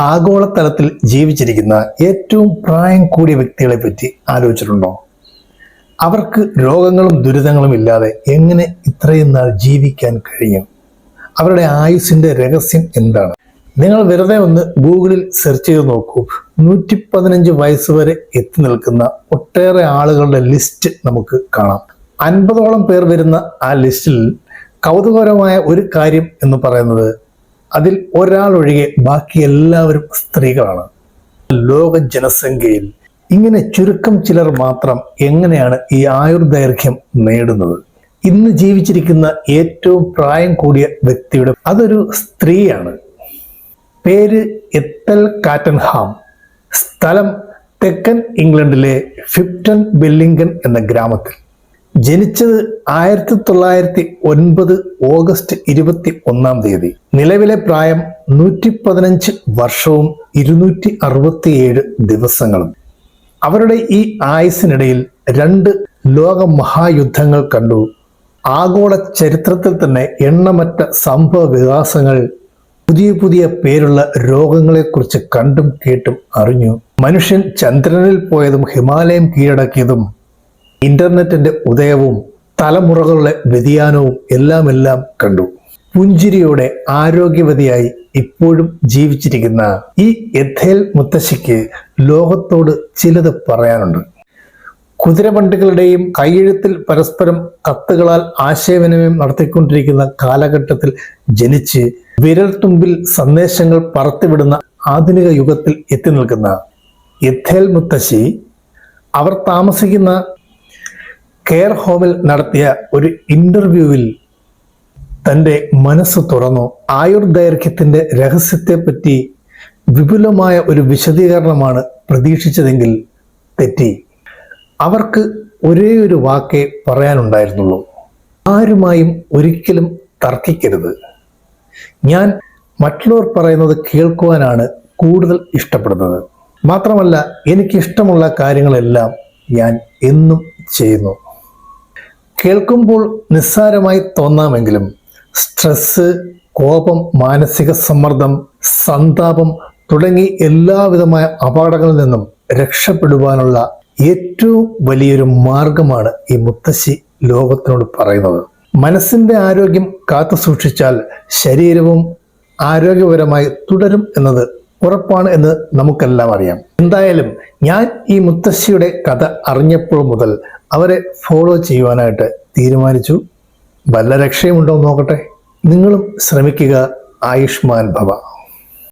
ആഗോളതലത്തിൽ ജീവിച്ചിരിക്കുന്ന ഏറ്റവും പ്രായം കൂടിയ വ്യക്തികളെ പറ്റി ആലോചിച്ചിട്ടുണ്ടോ? അവർക്ക് രോഗങ്ങളും ദുരിതങ്ങളും ഇല്ലാതെ എങ്ങനെ ഇത്രയും നാൾ ജീവിക്കാൻ കഴിയും? അവരുടെ ആയുസിന്റെ രഹസ്യം എന്താണ്? നിങ്ങൾ വെറുതെ ഒന്ന് ഗൂഗിളിൽ സെർച്ച് ചെയ്ത് നോക്കൂ. നൂറ്റി പതിനഞ്ച് വയസ്സ് വരെ എത്തി നിൽക്കുന്ന ഒട്ടേറെ ആളുകളുടെ ലിസ്റ്റ് നമുക്ക് കാണാം. അൻപതോളം പേർ വരുന്ന ആ ലിസ്റ്റിൽ കൗതുകകരമായ ഒരു കാര്യം എന്ന് പറയുന്നത് അതിൽ ഒരാളൊഴികെ ബാക്കി എല്ലാവരും സ്ത്രീകളാണ്. ലോക ജനസംഖ്യയിൽ ഇങ്ങനെ ചുരുക്കം ചിലർ മാത്രം എങ്ങനെയാണ് ഈ ആയുർദൈർഘ്യം നേടുന്നത്? ഇന്ന് ജീവിച്ചിരിക്കുന്ന ഏറ്റവും പ്രായം കൂടിയ വ്യക്തിയുടെ അതൊരു സ്ത്രീയാണ്. പേര് എത്തൽ കാറ്റൻഹാം. സ്ഥലം തെക്കൻ ഇംഗ്ലണ്ടിലെ ഫിഫ്റ്റൺ ബില്ലിംഗൻ എന്ന ഗ്രാമത്തിൽ. ജനിച്ചത് ആയിരത്തി തൊള്ളായിരത്തി ഒൻപത് ഓഗസ്റ്റ് ഇരുപത്തി ഒന്നാം തീയതി. നിലവിലെ പ്രായം നൂറ്റി പതിനഞ്ച് വർഷവും ഇരുന്നൂറ്റി അറുപത്തിയേഴ് ദിവസങ്ങളും. അവരുടെ ഈ ആയുസിനിടയിൽ രണ്ട് ലോക മഹായുദ്ധങ്ങൾ കണ്ടു. ആഗോള ചരിത്രത്തിൽ തന്നെ എണ്ണമറ്റ സംഭവ വികാസങ്ങൾ പുതിയ പുതിയ പേരുള്ള രോഗങ്ങളെക്കുറിച്ച് കണ്ടും കേട്ടും അറിഞ്ഞു. മനുഷ്യൻ ചന്ദ്രനിൽ പോയതും ഹിമാലയം കീഴടക്കിയതും ഇന്റർനെറ്റിന്റെ ഉദയവും തലമുറകളുടെ വ്യതിയാനവും എല്ലാം എല്ലാം കണ്ടു. പുഞ്ചിരിയോടെ ആരോഗ്യവതിയായി ഇപ്പോഴും ജീവിച്ചിരിക്കുന്ന ഈ എഥേൽ മുത്തശ്ശിക്ക് ലോകത്തോട് ചിലത് പറയാനുണ്ട്. കുതിരവണ്ടികളുടെയും കൈയെഴുത്തിൽ പരസ്പരം കത്തുകളാൽ ആശയവിനിമയം നടത്തിക്കൊണ്ടിരിക്കുന്ന കാലഘട്ടത്തിൽ ജനിച്ച് വിരൽത്തുമ്പിൽ സന്ദേശങ്ങൾ പറത്തിവിടുന്ന ആധുനിക യുഗത്തിൽ എത്തി നിൽക്കുന്ന എഥേൽ മുത്തശ്ശി അവർ താമസിക്കുന്ന കെയർ ഹോമിൽ നടത്തിയ ഒരു ഇന്റർവ്യൂവിൽ തന്റെ മനസ്സ് തുറന്നു. ആയുർദൈർഘ്യത്തിന്റെ രഹസ്യത്തെപ്പറ്റി വിപുലമായ ഒരു വിശദീകരണമാണ് പ്രതീക്ഷിച്ചതെങ്കിൽ തെറ്റി. അവർക്ക് ഒരേ ഒരു വാക്കേ പറയാനുണ്ടായിരുന്നുള്ളൂ. ആരുമായും ഒരിക്കലും തർക്കിക്കരുത്. ഞാൻ മറ്റുള്ളവർ പറയുന്നത് കേൾക്കുവാനാണ് കൂടുതൽ ഇഷ്ടപ്പെടുന്നത്. മാത്രമല്ല എനിക്കിഷ്ടമുള്ള കാര്യങ്ങളെല്ലാം ഞാൻ എന്നും ചെയ്യുന്നു. കേൾക്കുമ്പോൾ നിസ്സാരമായി തോന്നാമെങ്കിലും സ്ട്രെസ് കോപം മാനസിക സമ്മർദ്ദം സന്താപം തുടങ്ങി എല്ലാവിധമായ അപകടങ്ങളിൽ നിന്നും രക്ഷപ്പെടുവാനുള്ള ഏറ്റവും വലിയൊരു മാർഗമാണ് ഈ മുത്തശ്ശി ലോകത്തിനോട് പറയുന്നത്. മനസ്സിന്റെ ആരോഗ്യം കാത്തു സൂക്ഷിച്ചാൽ ശരീരവും ആരോഗ്യപരമായി തുടരും എന്നത് ഉറപ്പാണ് എന്ന് നമുക്കെല്ലാം അറിയാം. എന്തായാലും ഞാൻ ഈ മുത്തശ്ശിയുടെ കഥ അറിഞ്ഞപ്പോൾ മുതൽ അവരെ ഫോളോ ചെയ്യുവാനായിട്ട് തീരുമാനിച്ചു. വല്ല രക്ഷയുമുണ്ടോ നോക്കട്ടെ. നിങ്ങളും ശ്രമിക്കുക. ആയുഷ്മാൻ ഭവ.